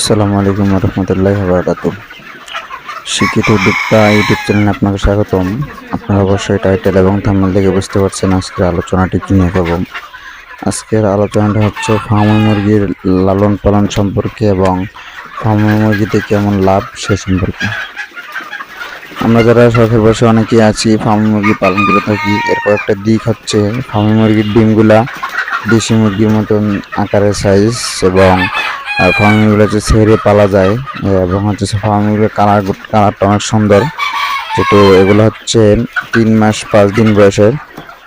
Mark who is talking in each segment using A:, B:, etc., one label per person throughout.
A: আসসালামু আলাইকুম রহমতুল্লাহ বারকাত শিক্ষিত উদ্যোক্তা ইউটিউব চ্যানেলে আপনাকে স্বাগতম। আপনারা অবশ্যই টাইটেল এবং থাম্বনেল দেখে বুঝতে পারছেন আজকের আলোচনাটি কী নিয়ে খাব আজকের আলোচনাটা হচ্ছে ফার্মি মুরগির লালন পালন সম্পর্কে এবং ফার্মি মুরগিতে কেমন লাভ সে সম্পর্কে। আমরা যারা শখের বসে অনেকেই আছি ফার্মি মুরগি পালন করে থাকি, এর কয়েকটা দিক হচ্ছে ফার্মি মুরগির ডিমগুলা দেশি মুরগির মতন আকারের সাইজ এবং আর ফার্মিংগুলো হচ্ছে ছেড়ে পালা যায়, এবং হচ্ছে ফার্মিংগুলোর কালার কালারটা অনেক সুন্দর। যেহেতু এগুলো হচ্ছে তিন মাস পাঁচ দিন বয়সের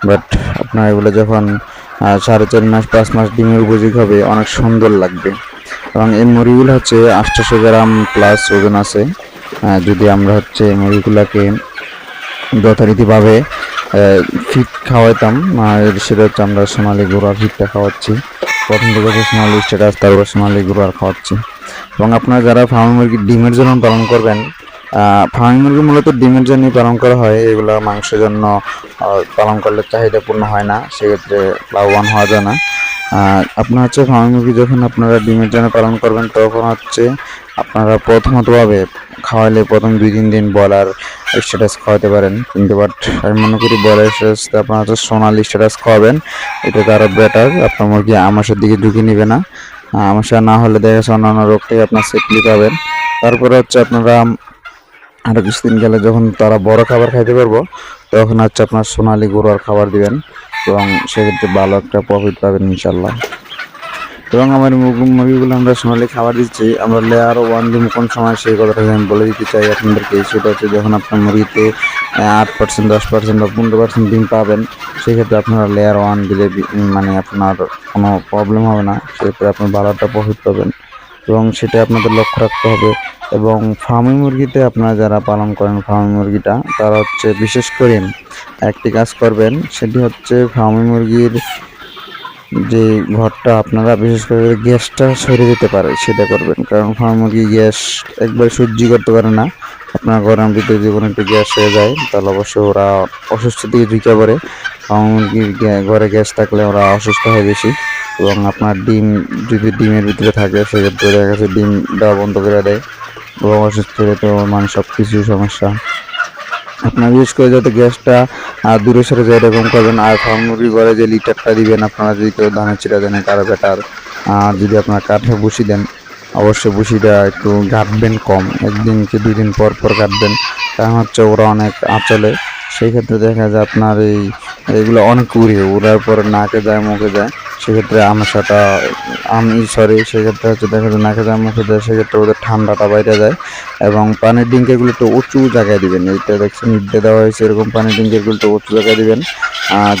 A: বাট আপনার এগুলো যখন সাড়ে চার মাস, পাঁচ মাস ডিমের উপযোগী হবে, অনেক সুন্দর লাগবে। এবং এই মুরগিগুলো হচ্ছে আটশোশো গ্রাম প্লাস ওজন আছে। যদি আমরা হচ্ছে মুরগিগুলোকে যথারীতিভাবে ফিট খাওয়াইতাম। আর সেটা হচ্ছে আমরা সোনালি গুঁড়া ফিটটা খাওয়াচ্ছি। প্রথম থেকে হচ্ছে সোনালি স্ট্যাটাস তারপরে সোনালি গুঁড়ার খাওয়াচ্ছি। এবং আপনারা যারা ফার্ম মুরগি ডিমের জন্য পালন করবেন ফার্ম মুরগি মূলত ডিমের জন্যই পালন করা হয়। এগুলো মাংসের জন্য পালন করলে চাহিদা পূর্ণ হয় না, সেক্ষেত্রে লাভবান হওয়া যায় না। আপনার হচ্ছে ফার্ম মুরগি যখন আপনারা ডিমের জন্য পালন করবেন, তখন হচ্ছে আপনারা প্রথমতভাবে খাওয়াইলে প্রথম দুই, তিন দিন ব্রয়লার স্ট্যাটাস খাওয়াতে পারেন। কিন্তু বাট আমি মনে করি বলার স্ট্যাটাস আপনারা হচ্ছে সোনালি স্ট্যাটাস খাওয়াবেন, এটা আরও বেটার আপনার মুরগি আমাসের দিকে ঝুঁকি নেবে না। আমাশা না হলে দেখা যাচ্ছে অন্যান্য রোগ থেকে আপনার সেফলি পাবেন। তারপরে হচ্ছে আপনারা আরও কিছুদিন গেলে যখন তারা বড় খাবার খাইতে পারব, তখন হচ্ছে আপনার সোনালি গরুয়ার খাবার দিবেন। এবং সেক্ষেত্রে ভালো একটা প্রফিট পাবেন ইনশাল্লাহ এবং আমার মুরগি মুরগিগুলো আমরা সোনালি খাবার দিচ্ছি। আমরা লেয়ার ওয়ান দিন কোন সময় সেই কথাটা আমি বলে দিতে চাই আপনাদেরকে। সেটা হচ্ছে যখন আপনার মুরগিতে আট পার্সেন্ট দশ পার্সেন্ট বা পনেরো পার্সেন্ট ডিম পাবেন, সেক্ষেত্রে আপনারা লেয়ার ওয়ান দিলে মানে আপনার কোনো প্রবলেম হবে না। সেক্ষেত্রে আপনি ভালো একটা প্রফিট পাবেন। এবং সেটা আপনাদের লক্ষ্য রাখতে হবে। এবং ফার্মি মুরগিতে আপনারা যারা পালন করেন ফার্মি মুরগিটা, তারা হচ্ছে বিশেষ করে একটি কাজ করবেন, সেটি হচ্ছে ফার্মি মুরগির যে ঘরটা আপনারা, বিশেষ করে গ্যাসটা সরে যেতে পারে, সেটা করবেন। কারণ ফার্ম মুরগি গ্যাস একবার সহ্য করতে পারে না। আপনার গরম ভিতরে যে কোনো একটু গ্যাস হয়ে যায়, তাহলে অবশ্যই ওরা অসুস্থ দিকে ঢুকে পড়ে। মুরগির ঘরে গ্যাস থাকলে ওরা অসুস্থ হয় বেশি। এবং আপনার ডিম, যদি ডিমের ভিতরে থাকে, সেক্ষেত্রে দেখা ডিম দেওয়া বন্ধ করে দেয়। এবং অসুস্থ হলে তো মানে সব কিছু সমস্যা। আপনার বিশেষ করে যাতে গ্যাসটা দূরে সরে যায় এরকম করবেন আর ফার্ম মুরগি ঘরে যে লিটারটা দিবেন, আপনারা যদি কেউ ধানের চিটা দেন, কারও বেটার আর যদি আপনার কাঠে বসি দেন, অবশ্যই বসিটা একটু কাটবেন কম। একদিন কি দুই দিন পর পর কাটবেন কারণ হচ্ছে ওরা অনেক আঁচলে। সেই ক্ষেত্রে দেখা যায় আপনার এই এগুলো অনেক উড়ে, উড়ার পরে নাকে যায়, মুখে যায়। সেক্ষেত্রে আমাশাটা আমি সরি সেক্ষেত্রে হচ্ছে দেখা যায় নাকে যায় মুখে যায় সেক্ষেত্রে ওদের ঠান্ডাটা বাইরে যায় এবং পানির ডিঙ্কেগুলো একটু উঁচু জায়গায় দিবেন। এইটা দেখছেন নিচে দেওয়া হয়েছে, এরকম পানির ডিঙ্কেগুলো একটু উঁচু জায়গায় দিবেন।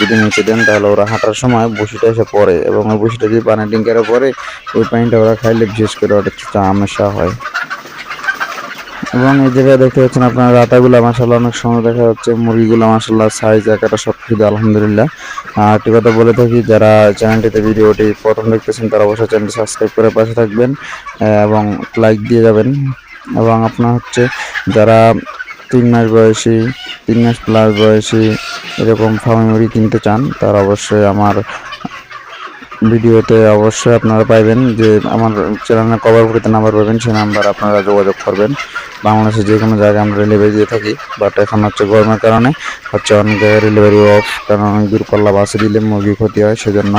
A: যদি নিচে দেন তাহলে ওরা হাঁটার সময় বসিটা এসে পড়ে এবং ওই বসিটা যদি পানির ডিঙ্কের পরে ওই পানিটা ওরা খাইলে বিশেষ করে ওটা একটু আমেশা হয়। এবং এই জায়গায় দেখতে পাচ্ছেন আপনার রাতাগুলো মাসাল্লাহ অনেক সময় দেখা যাচ্ছে, মুরগিগুলো মাসাল্লাহ সাইজ একাটা সব কিছু আলহামদুলিল্লাহ। আর একটি কথা বলে থাকি, যারা চ্যানেলটিতে ভিডিওটি প্রথম দেখতেছেন, তারা অবশ্যই চ্যানেলটি সাবস্ক্রাইব করে পাশে থাকবেন এবং লাইক দিয়ে যাবেন। এবং আপনার হচ্ছে যারা তিন মাস বয়সী, তিন মাস প্লাস বয়সী, এরকম ফার্মি মুরগি কিনতে চান, তারা অবশ্যই আমার ভিডিওতে অবশ্যই আপনারা পাইবেন যে আমার চ্যানেলের কভার ফুটিতে নাম্বার পাবেন, সেই নাম্বার আপনারা যোগাযোগ করবেন। বাংলাদেশের যে কোনো জায়গায় আমরা ডেলিভারি দিয়ে থাকি বাট এখন হচ্ছে গরমের কারণে হচ্ছে অনেক জায়গায় ডেলিভারি অফ কারণ অনেক দূর পাল্লা বাসে দিলে মুরগি ক্ষতি হয়, সেজন্য।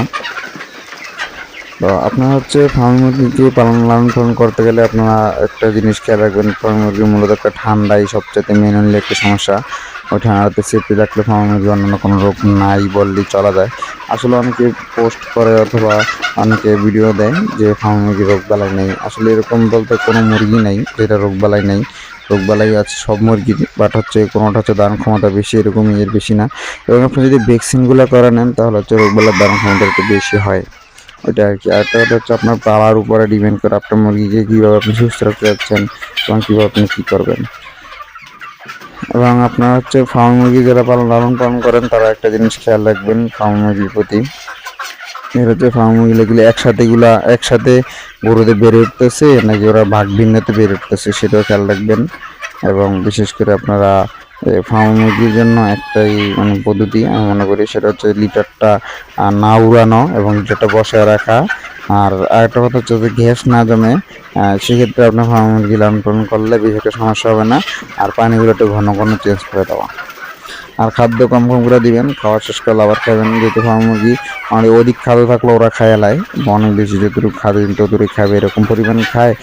A: তো আপনারা হচ্ছে ফার্মি মুরগিকে পালন লালন পালন করতে গেলে আপনারা একটা জিনিস খেয়াল রাখবেন, ফার্মি মুরগি মূলত একটা ঠান্ডাই সবচেয়ে মেনুনলি একটা সমস্যা। ওই ঠান্ডাতে সেফটি রাখলে ফার্মি মুরগি অন্যান্য কোনো রোগ নাই বললেই চলা যায়। আসলে অনেকে পোস্ট করে অথবা অনেকে ভিডিও দেয় যে ফার্মি মুরগি রোগ বালাই নেই। আসলে এরকম বলতে কোনো মুরগি নেই, যেটা রোগ বালাই নেই। রোগ বালাই আছে সব মুরগির বাট হচ্ছে কোনোটা হচ্ছে দান ক্ষমতা বেশি, এরকমই এর বেশি না। এবং আপনি যদি ভ্যাকসিনগুলো করে নেন, তাহলে হচ্ছে রোগ বালার দান ক্ষমতা একটু বেশি হয়। ওইটা আর কি। আরেকটা কথা হচ্ছে আপনার পাওয়ার উপরে ডিপেন্ড করে আপনার মুরগিকে কীভাবে আপনি সুস্থ রাখতে যাচ্ছেন এবং কীভাবে আপনি কী করবেন। এবং আপনার হচ্ছে ফার্ম মুরগি যারা পালন লালন পালন করেন, তারা একটা জিনিস খেয়াল রাখবেন, ফার্ম মুরগির প্রতি। এর হচ্ছে ফার্ম মুরগিগুলো একসাথে এগুলা একসাথে গরুদের বেড়ে উঠতেছে, নাকি ওরা ভাগ ভিন্নতে বেড়ে উঠতেছে সেটাও খেয়াল রাখবেন। এবং বিশেষ করে আপনারা ফার্ম মুরগির জন্য একটাই মানে পদ্ধতি, আমি মনে করি সেটা হচ্ছে লিটারটা না উড়ানো এবং লিটারটা বসায় রাখা। আর আরেকটা কথা হচ্ছে যে গ্যাস না জমে সেক্ষেত্রে আপনার ফার্ম মুরগি লালন পালন করলে বিষয়টা সমস্যা হবে না, আর পানিগুলো একটু ঘন ঘন চেঞ্জ করে দেওয়া। আর খাদ্য কম কম করে দিবেন, খাওয়া শেষ করলে আবার খাবেন, যেহেতু ফার্ম মুরগি অনেক অধিক খাদ্য থাকলে ওরা খায় এলায় অনেক বেশি যতটুকু খাদ্য ততটুকু খাবে, এরকম পরিমাণ খায়।